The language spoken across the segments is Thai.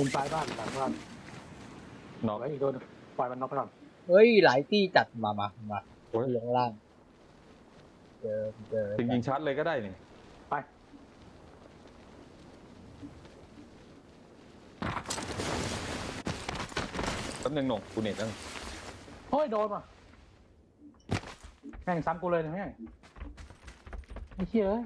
คุมซ้ายบ้านหลังบ้านนอกไว้อีกตัวหนึ่งปล่อยมันน็อกไปก่อนเฮ้ย หลายที่จัดมามามาโอ้ยเรียงล่าง เจอเจอจริงๆชัดเลยก็ได้นี่ไปแป๊บนึงหนงกูเน็ตนั่งเฮ้ยโดนว่ะแม่งซ้ำกูเลยนะแม่งไอ้เชี่ยเอ้ย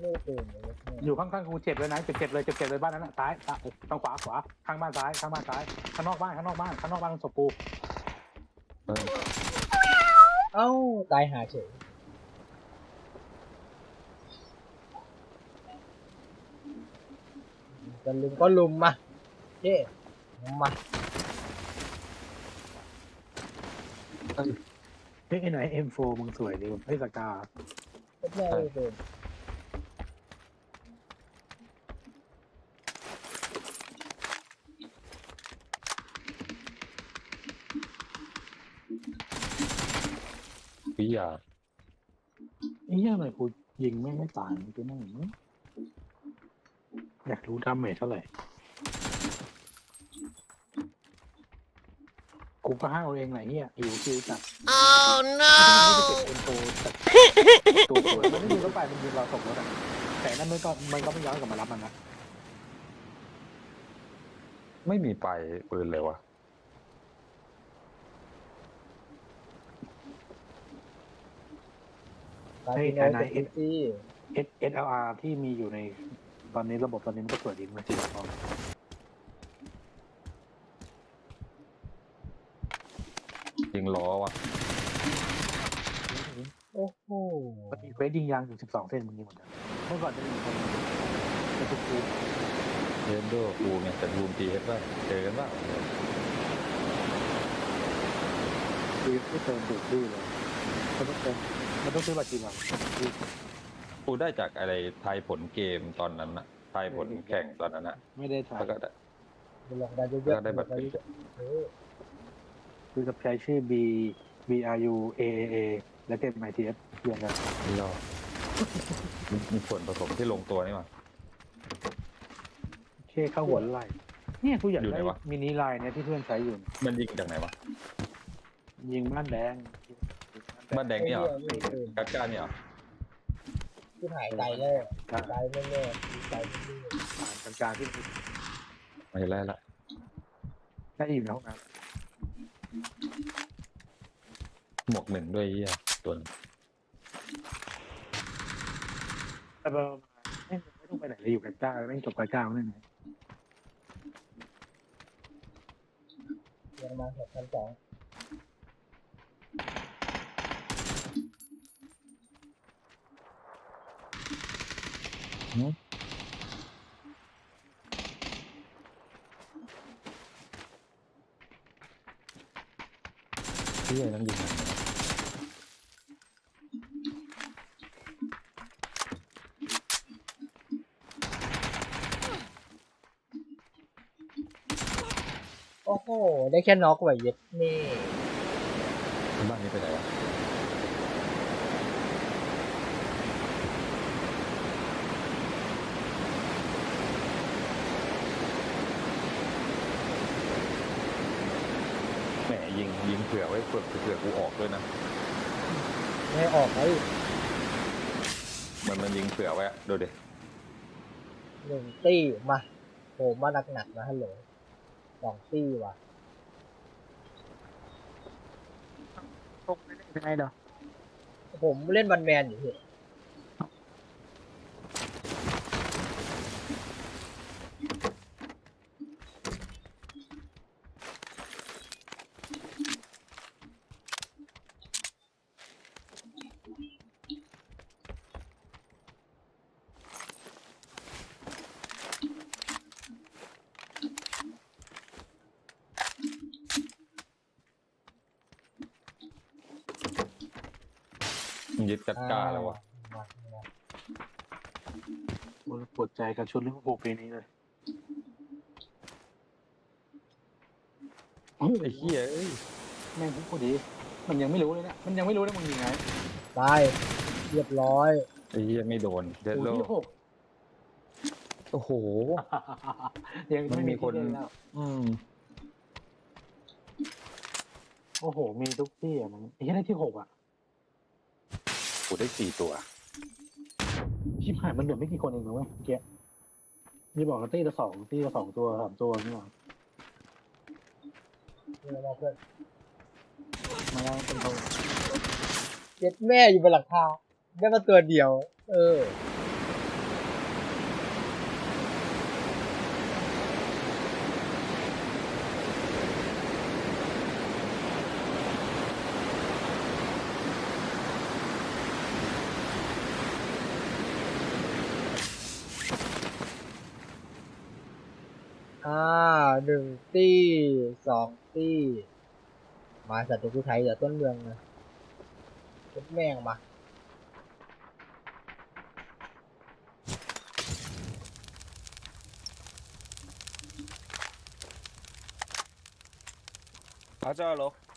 เลิกเกินเลยเนี่ยอยู่ข้างๆกูเจ็บเลยนะเจ็บเจ็บเลยเจ็บเจ็บเลยบ้านนั้นน่ะซ้ายซ้ายทางขวาขวาข้างบ้านซ้ายข้างบ้านซ้ายข้างนอกบ้านข้างนอกบ้านข้างนอกบ้านศพกูเออเอ้าตายหาเฉยจะลุมก็ลุมมาเย้มาเฮ้ยไอ้ไหน M4 มึงสวยดีว่ะเฮ้ยสกาก็แม่เลยเป็น วิยาไอ้เหี้ยทำไมกูยิงแม่งไม่ตายกูนั่งอย่างนี้อยากรู้ดาเมจเท่าไหร่ กูก็ห้าวเอาเองไหนเฮียหิวคิวจัด Oh ไม่ no! ได้เก็บเป็นตัวจัดตัวสวยมันไม่มีรถไฟมันยืนรอตกรถอะแต่นั่นมันก็มันก็ไม่ย้อนกลับมารับมันนะไม่มีไปปืนเลยวะ ตายที่โน้ตเป็นซี่เอสเอสเอลอาร์ที่มีอยู่ในตอนนี้ระบบตอนนี้มันก็สวยดีมันจริงๆยิงล้อวะโอ้โหมันมีเควสยิงยางอยู่สิบสองเส้นมึงยิงหมดเลยเมื่อก่อนจะมีคนเป็นทุกทีเรนโดกูเนี่ยแต่รูมทีเอฟว่าเจอกันว่าคือไม่เติมดูดดื้อเลยมันต้องเติม มันต้องซื้อบัตรจริงอะกูได้จากอะไรทายผลเกมตอนนั้นนะทายผลแข่งตอนนั้นนะไม่ได้ถ่ายแล้วก็ได้ไปลองได้เยอะแล้วก็ๆได้บัตรไปเยอะๆเออคือกับใช้ชื่อ B B R U A A A แล้วเก็บ M I T S เรียงกันรอมันมีส่วนผสมที่ลงตัวนี่มาเคเข้าหัวไหล่เนี่ยกูอยากอยู่ไหนได้วะ มินิไลน์เนี่ยที่เพื่อนใช้อยู่ มันยิงจากไหนวะ ยิงบ้านแดง บ้านแดงเนี่ยเหรอไม่เกินกัดก้าเนี่ยเหรอที่หายใจแล้วใจไม่แน่ใจไม่แน่ผ่านกลางๆที่ไม่ไล่ละน่าจะอยู่ในห้องน้หมวกหนึ่งด้วยไอ้เหี้ยตัวนึงำแต่ประมาณไม่ไม่ต้องไปไหนเลยอยู่กับจ้าไม่จบกับจ้าไม่ไหนยังมาหกพันสอง เหี้ยนั่งยิงมันโอ้โห ได้แค่น็อกไว้เย็ดนี่บ้านนี้ไปไหนวะแหมยิงยิง เผื่อไว้เผื่อเผื่อกูออกด้วยนะไม่ออกเลยมันมันยิงเผื่อไว้อะดูดิหนึ่งตี้มาโหมาหนักๆนะฮัลโหลสองตี้ว่ะตกไม่ได้ยังไงเด้อผมเล่นบันแมนอยู่พี่ ยึดกัดกล้าแล้ววะมามาปวดใจกับชุดลิเวอร์พูลปีนี้เลยไอ้เหี้ยเอ้ยแม่งพูดดี มันยังไม่รู้เลยเนี่ยมันยังไม่รู้เลยมึงยิงไงตายเรียบร้อยไอ้เหี้ยไม่โดนเดดโอ้โลยที่หกโอ้โห ยังมันไม่มีมีคนที่เล่นแล้วอืมโอ้โห มีทุกที่อะมันไอ้ที่ได้ที่หกอะ กูได้สี่ตัว ชิบหายมันเหลือไม่กี่คนเองนะเว้ยเมื่อกี้นี่บอกกันตี้ละสองตี้ละสองตัวสามตัวนี่หว่านี่เราเพื่อนมาแล้วเป็นตัว เจ็ดแม่อยู่บนหลังคาได้มาตัวเดียว เออ หาหนึ่งตี้สองตี้มาสัตว์ตัวกูไทยจากต้นเมืองเลยทุบแม่งมา가자로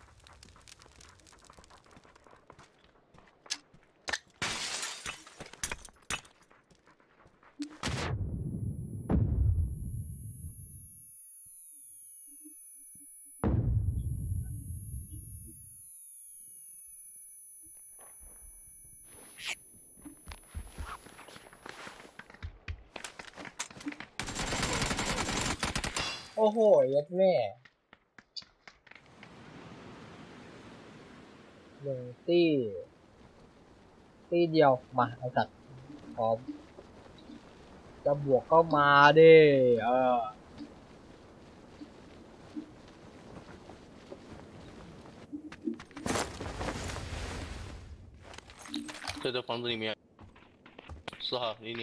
อ้โหยัดแม่หนึ่งตี้ ตี้เดียว มาไอสัตว์พร้อม จะบวกก็มาดิเออ 在这房子里面，四号离你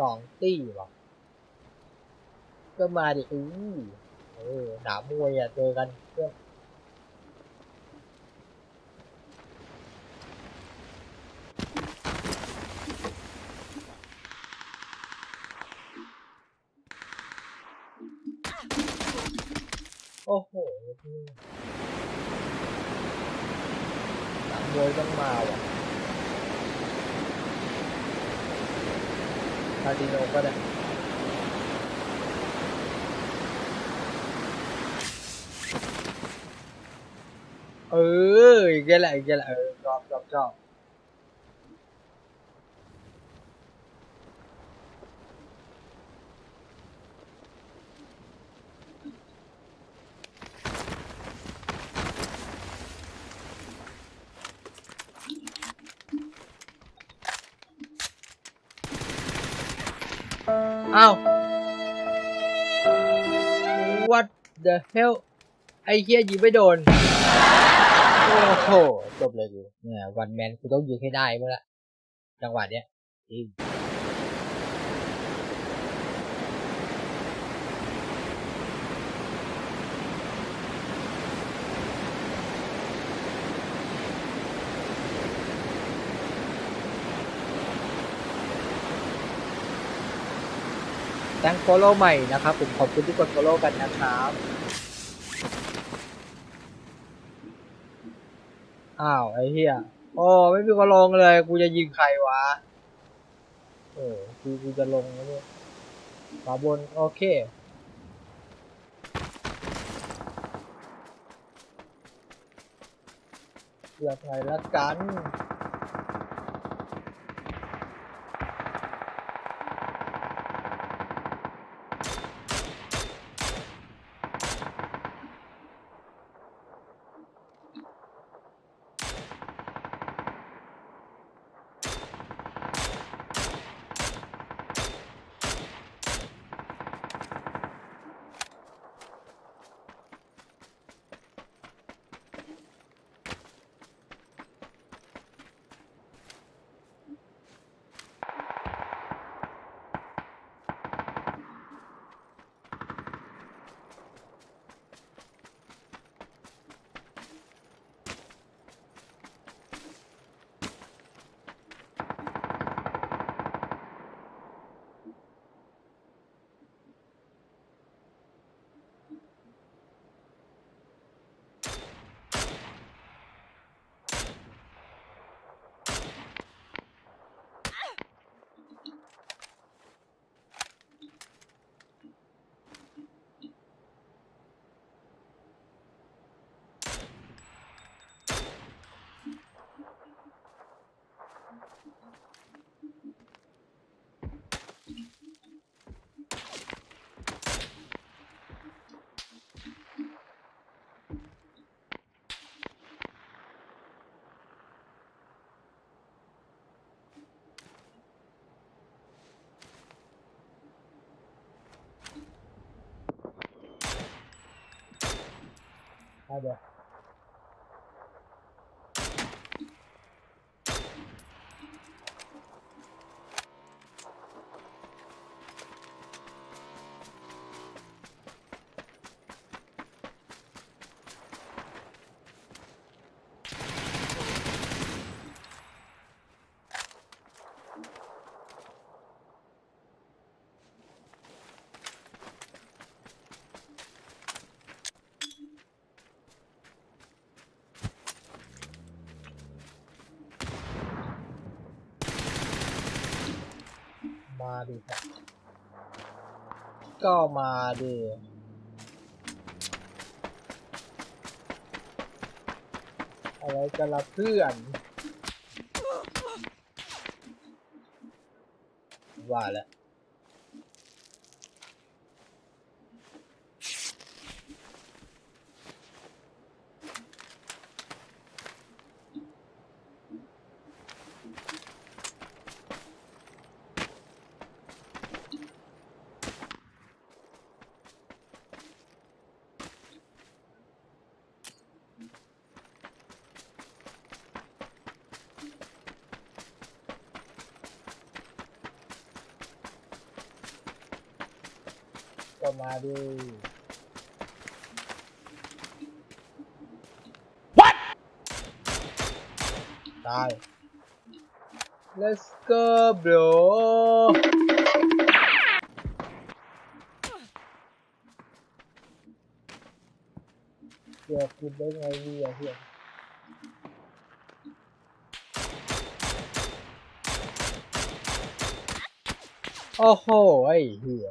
สองตี้ว่ะก็มาดิอู้เออหนามวยอะเจอกันเพื่อนโอ้โหหนามวยต้องมาว่ะาดิโนก็ได้เอออย่างเงี้ยแหละอย่างเงี้ยและเออชอบชอบชอบ อ้าว what the hell ไอ้เฮียยิงไม่โดน โอ้โห จบเลยกูเนี่ยวันแมนกูต้องยิงให้ได้เมื่อละจังหวะเนี้ยจริง แตงโฟโล่ใหม่นะครับ ผมขอบคุณที่กดโฟโล่กันนะครับอ้าวไอ้เหี้ยโอ้ไม่มีคนลงเลย กูจะยิงใครวะเออกูกูจะลงแล้วเนี่ยขวาบนโอเคเลือกไงละกัน เอ มาดิครับก็มาดิอะไรกันละเพื่อน ว่าแล้ว ก็มาดิ What ตาย Let's go bro เกือบกินได้ไงดีอะเพื่อนโอ้โห ไอ้เหี้ย